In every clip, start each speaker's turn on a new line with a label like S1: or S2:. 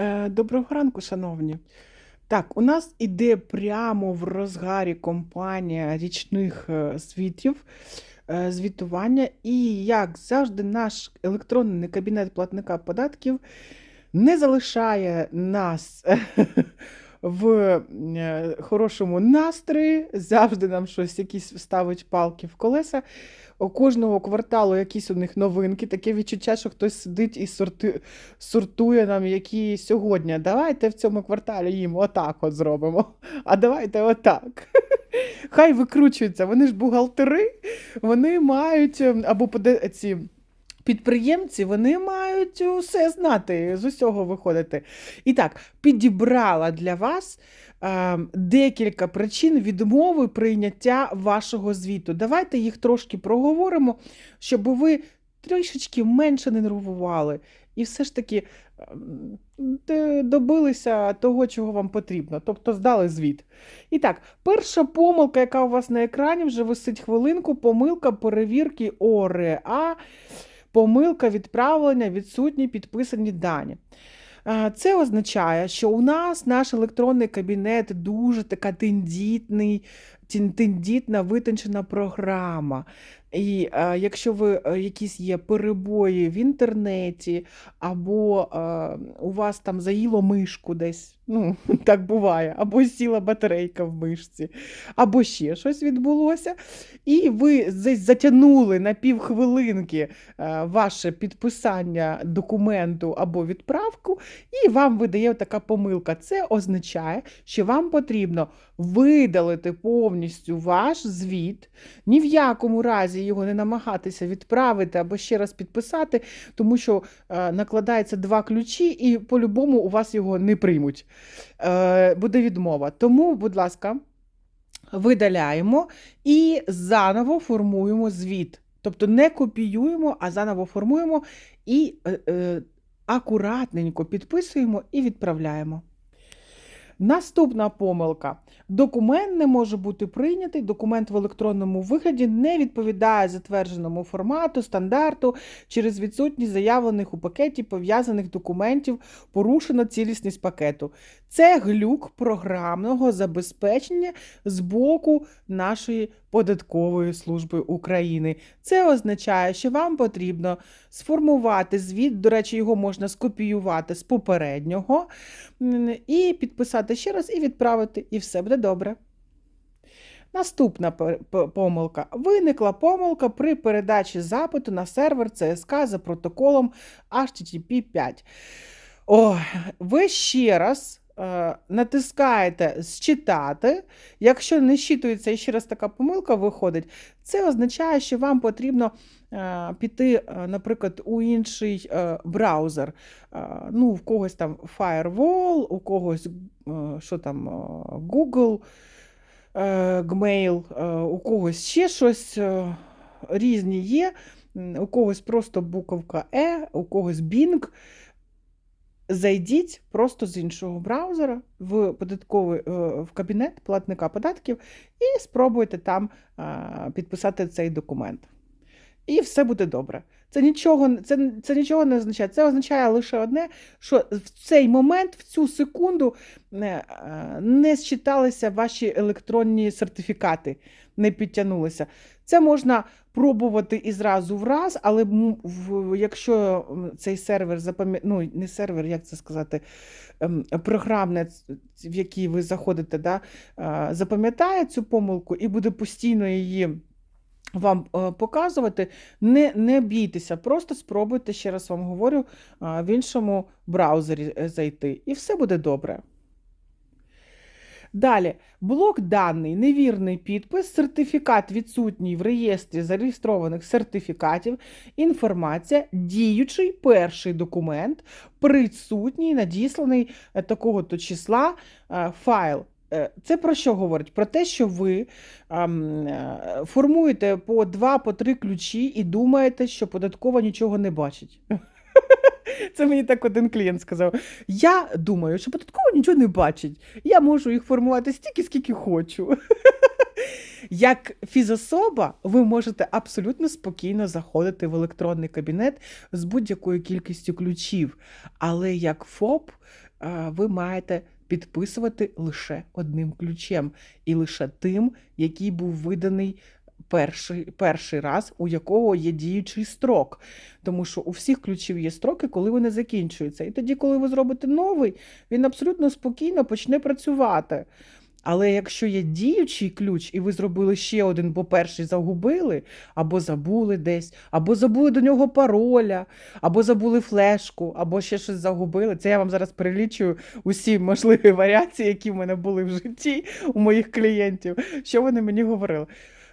S1: Е, Доброго ранку, шановні. Так, у нас іде прямо в розгарі компанія річних е, звітів, е, звітування. І, як завжди, наш електронний кабінет платника податків не залишає нас в е, хорошому настрої, завжди нам щось якісь ставить палки в колеса. У кожного кварталу якісь у них новинки, таке відчуття, що хтось сидить і сорти... сортує нам, які сьогодні. Давайте в цьому кварталі їм отак от зробимо. А давайте отак. Хай викручуються. Вони ж бухгалтери, вони мають ем, або ці. Підприємці вони мають усе знати, з усього виходити. І так, підібрала для вас е, декілька причин відмови прийняття вашого звіту. Давайте їх трошки проговоримо, щоб ви трішечки менше не нервували. І все ж таки ем, добилися того, чого вам потрібно, тобто здали звіт. І так, перша помилка, яка у вас на екрані, вже висить хвилинку, помилка перевірки ОРЕА, помилка відправлення, відсутні підписані дані. Це означає, що у нас наш електронний кабінет дуже така тендітний, тен- тендітна, витончена програма. І е, якщо ви е, якісь є перебої в інтернеті, або е, у вас там заїло мишку десь, ну так буває, або сіла батарейка в мишці, або ще щось відбулося, і ви десь затягнули на півхвилинки ваше підписання документу або відправку, і вам видає така помилка. Це означає, що вам потрібно видалити повністю ваш звіт, ні в якому разі його не намагатися відправити або ще раз підписати, тому що е, накладається два ключі, і по-любому у вас його не приймуть. Е, буде відмова. Тому, будь ласка, видаляємо і заново формуємо звіт. Тобто не копіюємо, а заново формуємо і е, акуратненько підписуємо і відправляємо. Наступна помилка. Документ не може бути прийнятий, документ в електронному вигляді не відповідає затвердженому формату, стандарту через відсутність заявлених у пакеті пов'язаних документів, порушено цілісність пакету. Це глюк програмного забезпечення з боку нашої податкової служби України. Це означає, що вам потрібно сформувати звіт, до речі, його можна скопіювати з попереднього, і підписати ще раз, і відправити, і все буде добре. Наступна помилка. Виникла помилка при передачі запиту на сервер ЦСК за протоколом HTTP 5. О, ви ще раз натискаєте зчитати. Якщо не щитується і ще раз така помилка виходить, це означає, що вам потрібно е, піти, е, наприклад, у інший е, браузер. Е, ну, в когось там Firewall, у когось е, що там, е, Google, е, Gmail, е, у когось ще щось е, різні є. У когось просто буковка E, у когось Bing. Зайдіть просто з іншого браузера в податковий е, в кабінет платника податків і спробуйте там е, підписати цей документ. І все буде добре. Це нічого, це, це нічого не означає. Це означає лише одне, що в цей момент, в цю секунду, не, е, не считалися ваші електронні сертифікати, не підтягнулися. Це можна пробувати і зразу в раз, але якщо цей сервер запам'ятає, ну не сервер, як це сказати, ем, програмне, в який ви заходите, да, запам'ятає цю помилку і буде постійно її вам е, показувати, не, не бійтеся, просто спробуйте, ще раз вам говорю, в іншому браузері е, зайти, і все буде добре. Далі, блок даний, невірний підпис, сертифікат відсутній в реєстрі зареєстрованих сертифікатів, інформація, діючий перший документ, присутній, надісланий е, такого-то числа е, файл. Е, Це про що говорить? Про те, що ви ем, формуєте по два, по ключі і думаєте, що податкова нічого не бачить. Це мені так один клієнт сказав. Я думаю, що податкова нічого не бачить. Я можу їх формувати стільки, скільки хочу. Як фізособа, ви можете абсолютно спокійно заходити в електронний кабінет з будь-якою кількістю ключів. Але як ФОП, ви маєте підписувати лише одним ключем, і лише тим, який був виданий перший, перший раз, у якого є діючий строк. Тому що у всіх ключів є строки, коли вони закінчуються. І тоді, коли ви зробите новий, він абсолютно спокійно почне працювати. Але якщо є діючий ключ, і ви зробили ще один, бо перший загубили, або забули десь, або забули до нього пароля, або забули флешку, або ще щось загубили. Це я вам зараз перелічую усі можливі варіації, які в мене були в житті у моїх клієнтів, що вони мені говорили.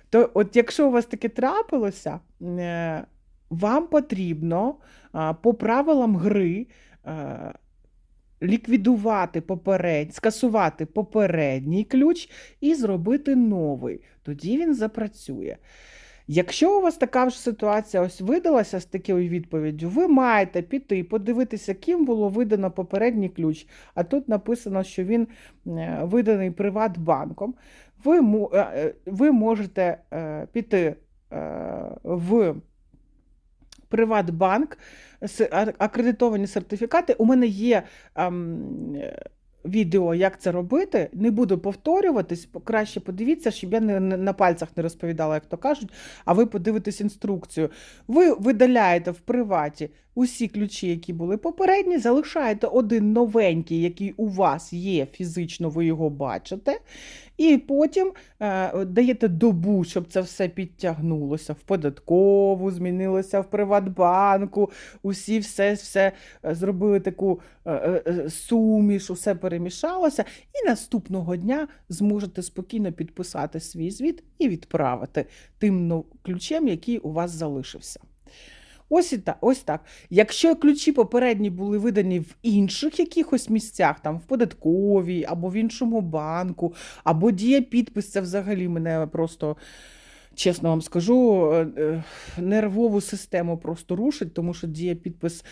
S1: То, от якщо у вас таке трапилося, е, вам потрібно по правилам гри. е, ліквідувати попередній, скасувати попередній ключ і зробити новий. Тоді він запрацює. Якщо у вас така ж ситуація ось видалася з такою відповіддю, ви маєте піти, подивитися, ким було видано попередній ключ. А тут написано, що він е, виданий Приватбанком. Ви, е, е, ви можете е, піти в Приватбанк, а- акредитовані сертифікати. У мене є ем, відео, як це робити. Не буду повторюватись, краще подивіться, щоб я не- на пальцях не розповідала, як то кажуть, а ви подивитесь інструкцію. Ви видаляєте в приваті усі ключі, які були попередні, залишаєте один новенький, який у вас є фізично, ви його бачите. І потім е, даєте добу, щоб це все підтягнулося в податкову, змінилося в Приватбанку, усі все, все е, зробили таку е, е, е, суміш, усе перемішалося. І наступного дня зможете спокійно підписати свій звіт і відправити тим ключем, який у вас залишився. Ось і так, ось так. Якщо ключі попередні були видані в інших якихось місцях, там в податковій або в іншому банку, або діє підпис, це взагалі мене просто, чесно вам скажу, е, е, нервову систему просто рушить, тому що діє підпис,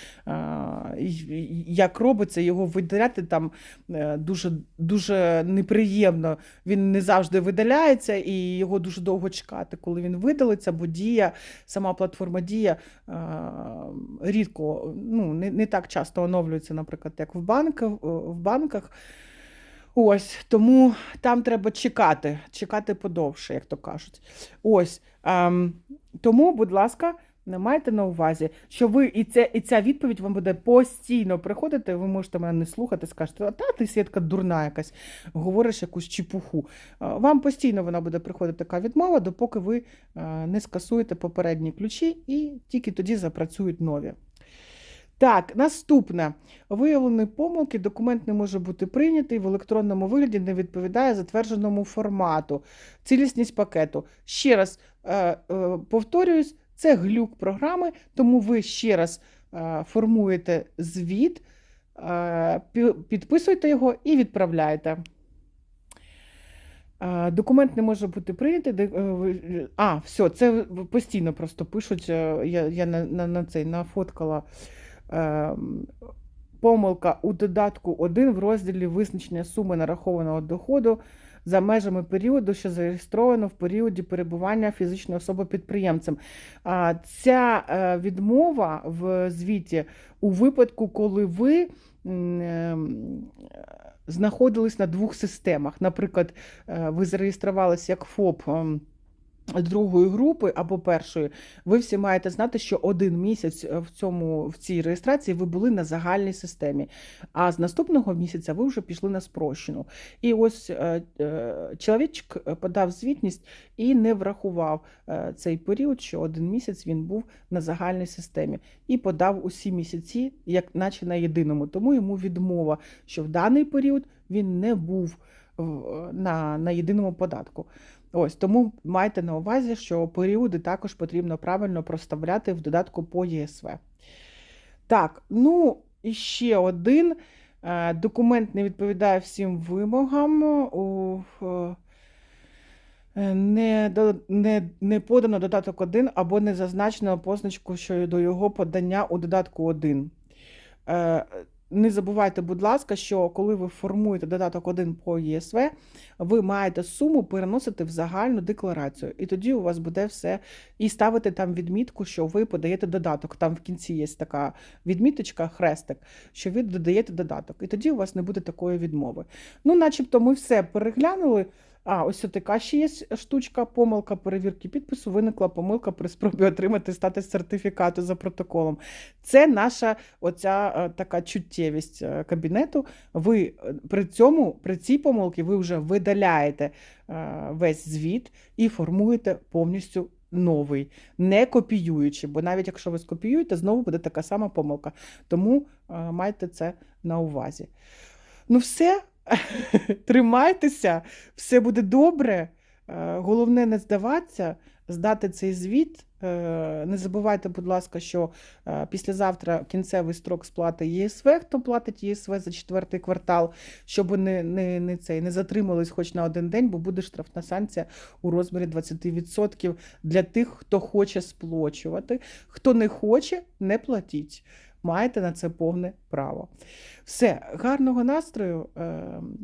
S1: і- як робиться, його видаляти там е, дуже, дуже неприємно. Він не завжди видаляється, і його дуже довго чекати, коли він видалиться, бо дія, сама платформа дія рідко, ну, не, не так часто оновлюється, наприклад, як в банках. В банках. Ось, тому там треба чекати, чекати подовше, як то кажуть. Ось. Ем, тому, будь ласка, не майте на увазі, що ви і, це, і ця відповідь вам буде постійно приходити. Ви можете мене не слухати, скажете, а та ти Свідка дурна якась, говориш якусь чепуху. Е, Вам постійно вона буде приходити така відмова, допоки ви е, не скасуєте попередні ключі, і тільки тоді запрацюють нові. Так, наступне. Виявлені помилки, документ не може бути прийнятий в електронному вигляді, не відповідає затвердженому формату, цілісність пакету. Ще раз е, е, повторююсь, це глюк програми, тому ви ще раз е, формуєте звіт, підписуєте його і відправляєте. Документ не може бути прийнятий. А, все, це постійно просто пишуть. Я, я на, на, на цей нафоткала помилка у додатку 1 в розділі визначення суми нарахованого доходу за межами періоду, що зареєстровано в періоді перебування фізичної особи підприємцем. Ця е, відмова в звіті у випадку, коли ви ем, знаходились на двох системах. Наприклад, е, ви зареєструвалися як ФОП. Другої групи або першої, ви всі маєте знати, що один місяць е, в цьому в цій реєстрації ви були на загальній системі. А з наступного місяця ви вже пішли на спрощену. І ось е, е, чоловічок подав звітність і не врахував е, цей період, що один місяць він був на загальній системі, і подав усі місяці, як наче на єдиному. Тому йому відмова, що в даний період він не був на, на єдиному податку. Ось тому майте на увазі, що періоди також потрібно правильно проставляти в додатку по ЄСВ. Так, ну і ще один е, документ не відповідає всім вимогам. Е, не, не, не подано додаток 1 або не зазначено позначку щодо його подання у додатку 1. Не забувайте, будь ласка, що коли ви формуєте додаток 1 по ЄСВ, ви маєте суму переносити в загальну декларацію. І тоді у вас буде все. І ставити там відмітку, що ви подаєте додаток. Там в кінці є така відміточка, хрестик, що ви додаєте додаток. І тоді у вас не буде такої відмови. Ну, начебто, ми все переглянули. А, ось така ще є штучка, помилка перевірки підпису. Виникла помилка при спробі отримати статус сертифікату за протоколом. Це наша оця е, така чуттєвість е, кабінету. Ви е, при цьому, при цій помилці, ви вже видаляєте весь звіт і формуєте повністю новий, не копіюючи, бо навіть якщо ви скопіюєте, знову буде така сама помилка. Тому майте це на увазі. Ну, все, тримайтеся, все буде добре. Е, Головне не здаватися, здати цей звіт. Е, Не забувайте, будь ласка, що е, післязавтра кінцевий строк сплати ЄСВ, хто платить ЄСВ за четвертий квартал, щоб не, не, не, цей, не затримались хоч на один день, бо буде штрафна санкція у розмірі 20% для тих, хто хоче сплачувати. Хто не хоче, не платіть. Маєте на це повне право. Все, гарного настрою, е,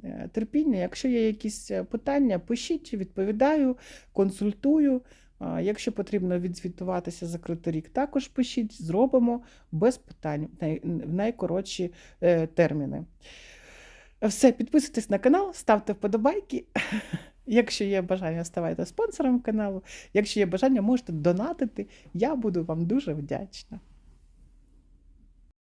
S1: е, терпіння. Якщо є якісь е, питання, пишіть, відповідаю, консультую. Якщо потрібно відзвітуватися закритий рік, також пишіть, зробимо без питань в найкоротші терміни. Все, підписуйтесь на канал, ставте вподобайки. Якщо є бажання, ставайте спонсором каналу. Якщо є бажання, можете донатити. Я буду вам дуже вдячна.